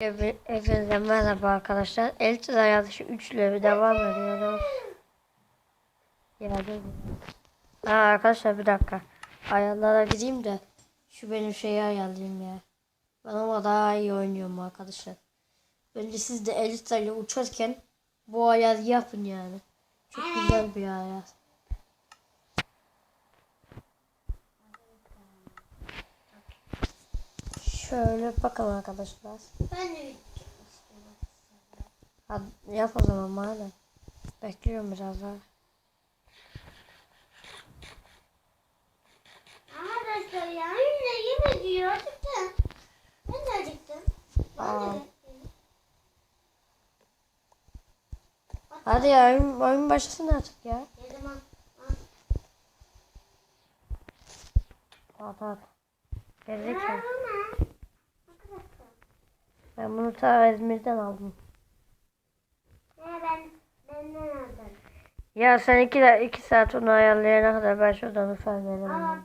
Hepinize merhaba arkadaşlar. Elçiz hayatı 3 ile devam ediyoruz. Dur. Aa, arkadaşlar bir dakika. Ayarlara gideyim de şu benim şeyi ayarlayayım ya. Ben ama daha iyi oynuyorum arkadaşlar. Bence siz de Elçiz ile uçarken bu ayarı yapın yani. Çok güzel bir ayar. Şöyle bakalım arkadaşlar. Ben de Hadi yap o zaman madem. Bekliyorum biraz daha. Arkadaşlar ya yine yemek yiyor. Acıktım. Ben de acıktım. Aa. Hadi ya oyun, oyun başlasın artık ya. Ne zaman? At at. Ben bunu ta İzmir'den aldım. Ne ben benden aldım. Ya sen iki, de, iki saat onu ayarlayana kadar ben şuradan uçar gelirim.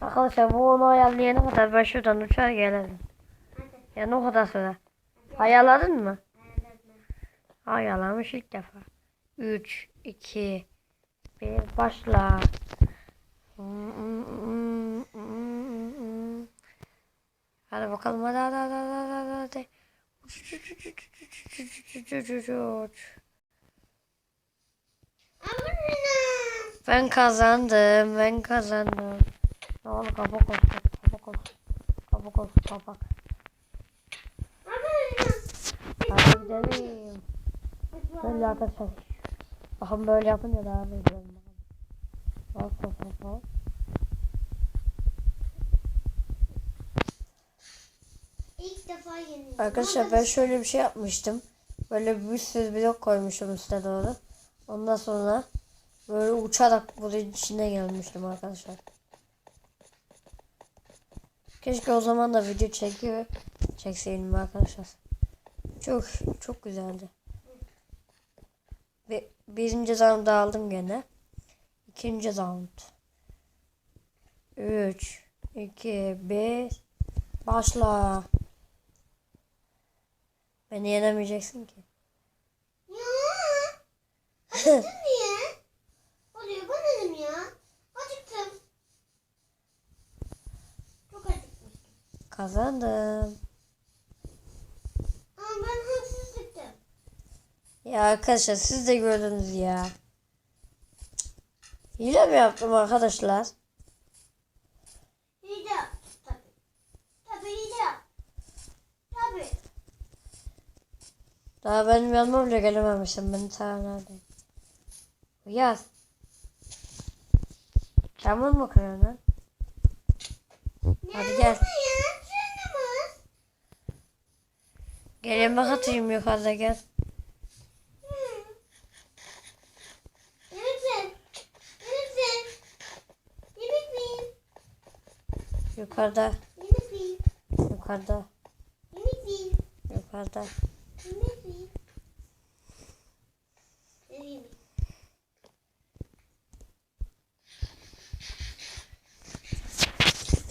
Arkadaşlar bu onu ayarlayana kadar ben şuradan uçar gelirim. Yani o kadar süre. Ayarladın mı? Ayarlamış ilk defa. 3, 2, 1 başla. Hadi bakalım hadi hadi hadi hadi hadi. hadi. Ben kazandım, ben kazandım. Ne oldu kapak oldu, kapak oldu. Kapak oldu, kapak. Hadi gidelim. Böyle arkadaşlar. Bakın böyle yapınca daha ne güzel. Bak bak bak bak. İlk defa yenildim. Arkadaşlar ben şöyle bir şey yapmıştım. Böyle bir sürü blok koymuştum üstüne doğru. Ondan sonra böyle uçarak bunun içine gelmiştim arkadaşlar. Keşke o zaman da video çekiyor çekseydim arkadaşlar. Çok çok güzeldi. Ve birinci round aldım gene. İkinci round. 3 2 1 Başla. Beni yenemeyeceksin ki. Ya. Acıktım diye. Oluyor ben dedim ya. Acıktım. Çok acıkmıştım. Kazandım. Ama ben haksızlıktım. Ya arkadaşlar siz de gördünüz ya. Hile mi yaptım arkadaşlar? Daha benim yanıma bile gelememişsin. Ben sana neredeyim? Yaz. Çamur mu kırıyorsun lan? Hadi gel. Gel yemek atayım yukarıda gel. Yukarıda. Yukarıda. Yukarıda.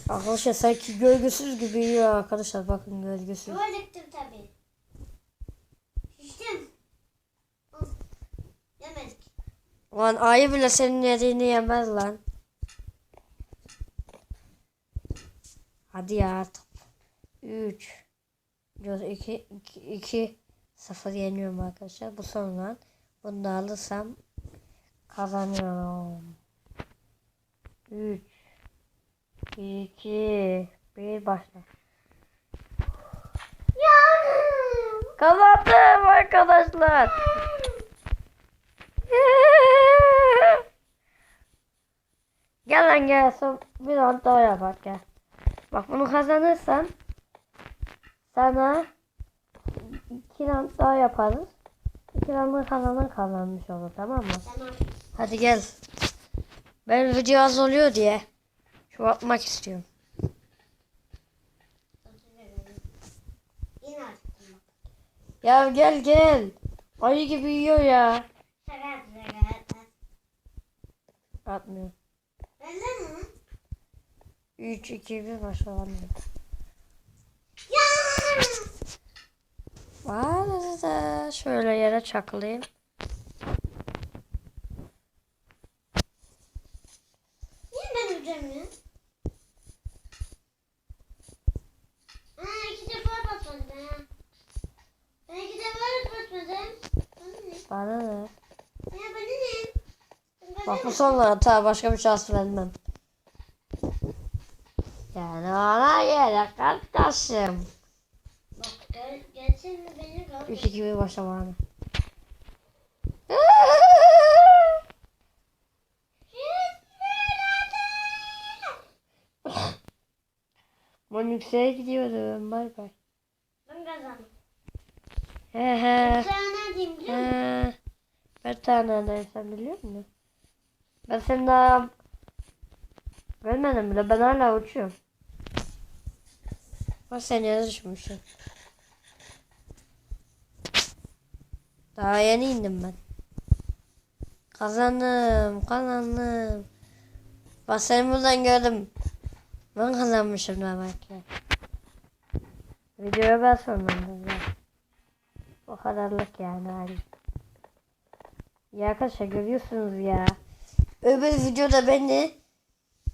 Arkadaşlar sanki gölgesiz gibi yiyor arkadaşlar. Bakın gölgesiz. Acıktım tabii. Şiştim. Yemedik. Lan ayı bile senin yediğini yemez lan. Hadi ya artık. 3 2 2 2 0 yeniyorum arkadaşlar. Bu son lan. Bunu da alırsam kazanıyorum. 3 2 1 başla. Yanım. Kazandım arkadaşlar. gel lan gel son bir round daha yapak gel. Bak bunu kazanırsan sana iki round daha yaparız. İki round'u kazanan kazanmış olur tamam mı? Tamam. Hadi gel. Ben video az oluyor diye şu atmak istiyorum. Ya gel gel. Ayı gibi yiyor ya. Atmıyor. Öyle mi? 3, 2, 1 başlayalım. Var da şöyle yere çakılayım. Niye ben üzerine? Bana ne? Bana bana? Bana Bak bu ne? sonlar hata başka bir şans vermem. Yani ona gerek kardeşim. Bak gel, gelsene beni kal. 3 2 1 başlamanı. Ben yükseğe gidiyorum. Bay bay. Ben kazandım. He he. Neredeyim biliyor musun? He. Bir tane ne sen biliyor musun? Ben seni daha görmedim bile. Ben hala uçuyorum. Bak sen düşmüşsün. Daha yeni indim ben. Kazandım, kazandım. Bak seni buradan gördüm. Ben kazanmışım demek ki. Videoya ben sonlandım ya. O kadarlık yani hali. Ya arkadaşlar görüyorsunuz ya. Öbür videoda beni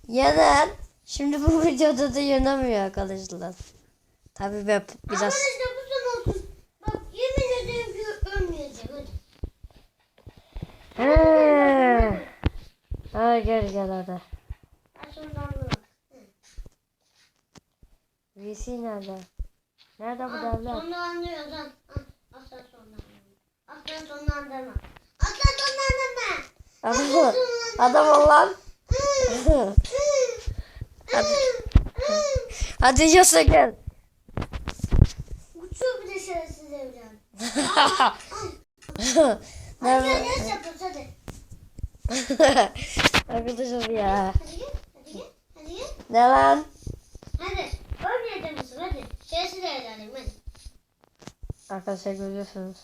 yener. Şimdi bu videoda da yenemiyor arkadaşlar. Tabii ben biraz... Arkadaşlar bu son olsun. Bak yemin ederim ki ölmeyeceğim. Hadi. Ha gel gel hadi. VC nerede? Nerede bu devlet? Sondan anlıyoruz Anlama. Aslan sondan anlama. Adam, adam ol lan. Hadi. Hadi yiyorsa gel. Uçuyor bir de şerefsiz evlen. Hadi gel yarış yapıyoruz hadi. Arkadaşlar ya. Hadi gel. Hadi gel. Hadi gel. Ne lan? Hadi. Misin hadi. Şerefsiz evlenelim hadi. Arkadaşlar görüyorsunuz.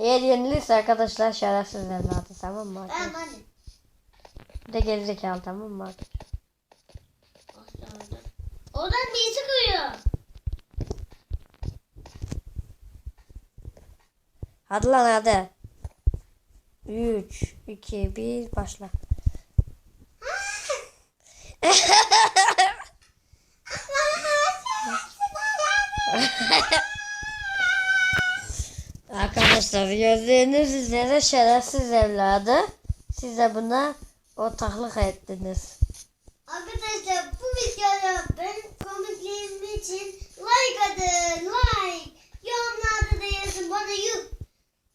Eğer yenilirse arkadaşlar şerefsiz evladı tamam mı? Tamam hadi. Bir de gerizekalı tamam mı? Oradan. Birisi kıyıyor. Hadi lan hadi. 3, 2, 1 başla. Arkadaşlar gördüğünüz üzere şerefsiz evladı. Siz de buna ortaklık ettiniz. Arkadaşlar bu videoya benim komikliğim için like atın. Like. Yorumlarda da yazın. Bana yuh.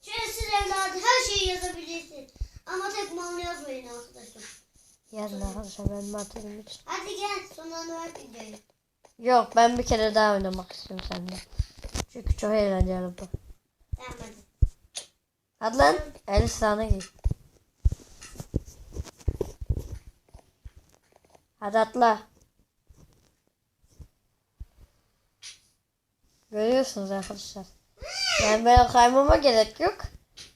Şerefsiz evladı her şeyi yazabilirsin. Ama tek mal yazmayın arkadaşlar. Yazın arkadaşlar benim atölüm için. Hadi gel sonlandırmak videoyu. Yok ben bir kere daha oynamak istiyorum seninle. Çünkü çok eğlenceli bu. Hadi. Lan. El sana giy. Hadi atla. Görüyorsunuz arkadaşlar. Yani ben kaymama gerek yok.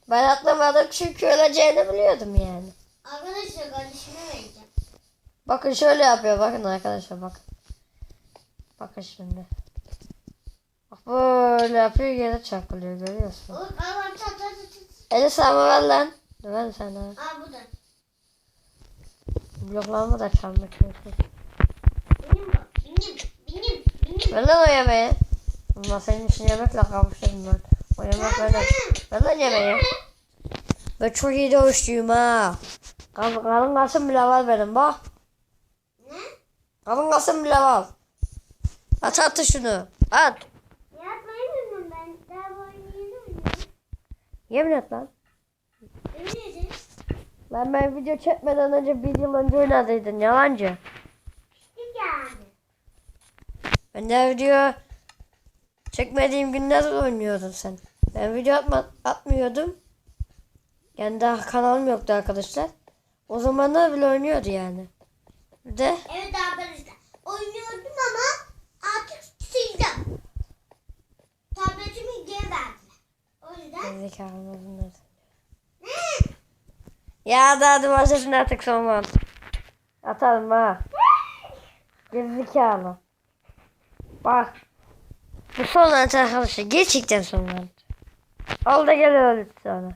Ben atlamadım çünkü öleceğini biliyordum yani. Arkadaşlar kardeşime vereceğim. Bakın şöyle yapıyor bakın arkadaşlar bakın. Bakın şimdi. Bak böyle yapıyor yere çarpılıyor görüyorsun. Oğlum Eli sana ver lan. Ver sana. Aa bu da. Bloklarımı da çalmak istiyorsun. Benim bu. Benim. Benim. Benim. Ver lan o yemeği. Ama senin için yemekle kavuştum ben. O yemek benim. Ver lan yemeği. Ben çok iyi dövüşçüyüm ha. Kalın, kalın kasım bile var benim bak. Ne? Kalın kasım bile var. At at şunu. At. Yapmayı bilmiyorum ben. Daha bu oyunu yeni oynuyorum. Yemin et lan. Lan ben video çekmeden önce bir yıl önce oynadıydın yalancı. Yani. Ben de video çekmediğim günler oynuyordun sen. Ben video atma, atmıyordum. Yani daha kanalım yoktu arkadaşlar. O zamanlar bile oynuyordu yani. Bir de Evet arkadaşlar. Oynuyordum Zekalımızın neresi? Ya hadi hadi başlasın artık son Atalım ha. Gerizekalı. Bak. Bu son arkadaşlar. Gerçekten son. Al da gel öyle. Neredesin?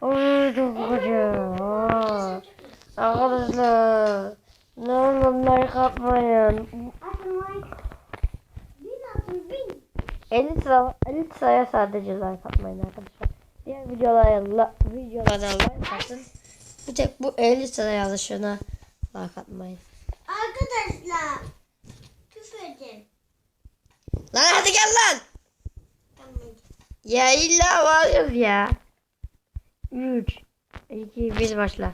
Oy çok. Aa. Arkadaşlar. Ne olur like atmayın. Atın like. Bin atın bin. 50 sıra 50 sıraya sadece like atmayın arkadaşlar. Diğer videolara la, videolara like atın. Bir tek bu 50 sıra yazışına like atmayın. Arkadaşlar. Küfür edin. Lan hadi gel lan. Tamam. Ya illa varıyoruz ya. 3 2 1 başla.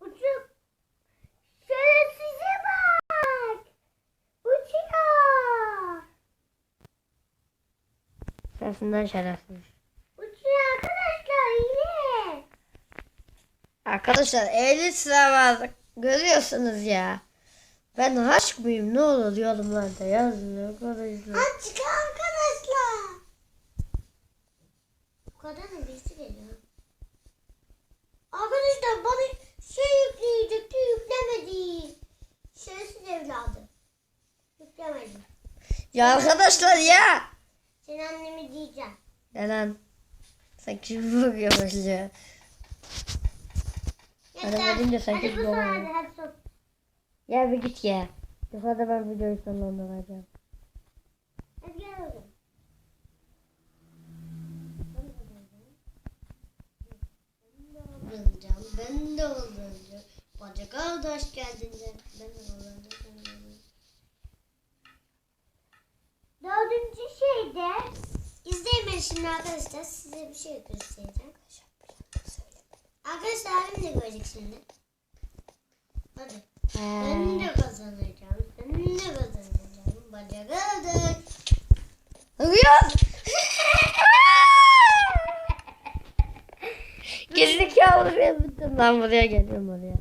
Uçuk. Şöyle size bak. Uçuyor. Sesinden şerefsiz. Uçuyor arkadaşlar yine. Arkadaşlar 50 sıra var. Görüyorsunuz ya. Ben aşk mıyım? Ne olur yorumlarda yazın arkadaşlar. Aç arkadaşlar. Bu kadar da birisi geliyor. Arkadaşlar bana şey yükleyecekti yüklemedi. Şerefsiz evladı. Yüklemedi. Ya arkadaşlar ya. Sen annemi diyeceğim. Ya lan. Sen kim bakıyormuş ya? Hadi de sen hadi sok. Ya bir git ya. Yukarıda ben videoyu sonlandıracağım. Hadi gel oğlum. Olacağım. Ben de olacağım. Bacak kardeş geldiğinde ben de olacağım. Dördüncü şeyde şimdi arkadaşlar size bir şey göstereceğim. Arkadaşlar abim de görecek şimdi. Hadi. Ben de kazanacağım. Ben de kazanacağım. Bacak kardeş. Uyuyor. Gerizekalı bir bıktım lan buraya geliyorum oraya.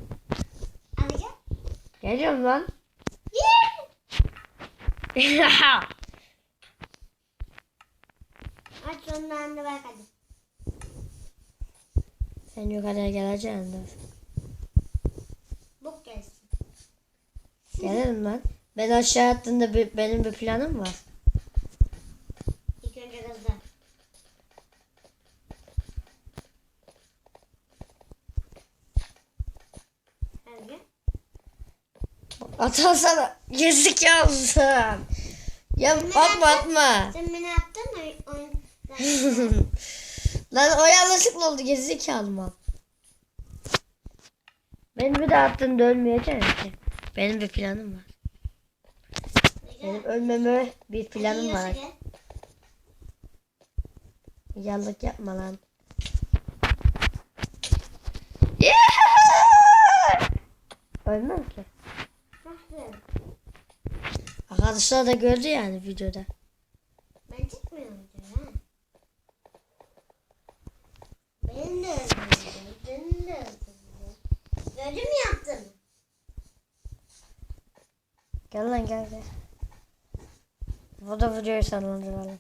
Hadi gel. Geliyorum lan. Yeah! Da bak hadi. Sen yukarıya geleceksin dur. Bok gelsin. Gelirim lan. Ben aşağı attığında bir- benim bir planım var. İlk önce. Hadi gel. Atarsana. Gerizekalısı. Ya atma atma. Sen beni. Lan o yanlışlıkla oldu gerizekalı mal. Beni bir daha attığında ölmeyeceksin ki. Benim bir planım var. Benim ölmeme bir planım var. Yanlık yapma lan. Ölmem ki. Arkadaşlar da gördü yani videoda. Ben çıkmıyorum diyor ha. Benim de mü yaptım? Gel lan gel gel. Bu da videoyu sonlandıralım.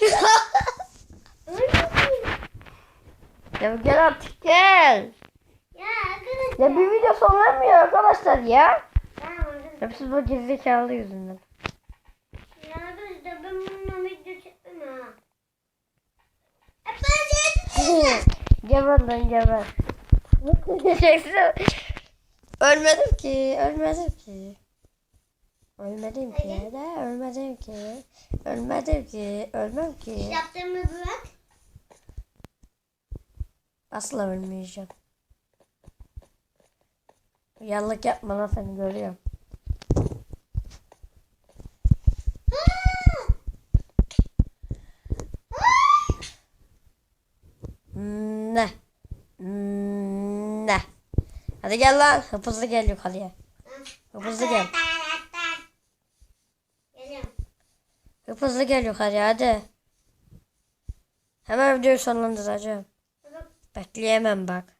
ya gel artık gel. Ya arkadaşlar. Ya bir video sonlanmıyor arkadaşlar ya. Tamam. Hepsi bu gerizekalı yüzünden. Ya arkadaşlar ben bununla video çekmem ha. E ben de geber lan geber. Ölmedim ki, ölmedim ki. Ölmedim ki, Hadi. de ölmedim ki. Ölmedim ki, ölmem ki. yaptığımı bırak. Asla ölmeyeceğim. Yanlık yapma lan seni görüyorum. Ne? Ne? Hadi gel lan. Hızlı gel yukarıya. Hızlı gel. Geliyorum. Hızlı gel yukarıya hadi. Hemen videoyu sonlandıracağım. Bekleyemem bak.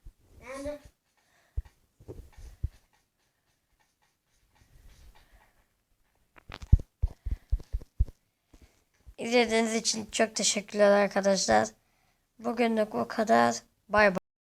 İzlediğiniz için çok teşekkürler arkadaşlar. Bugünlük bu kadar. Bay bay.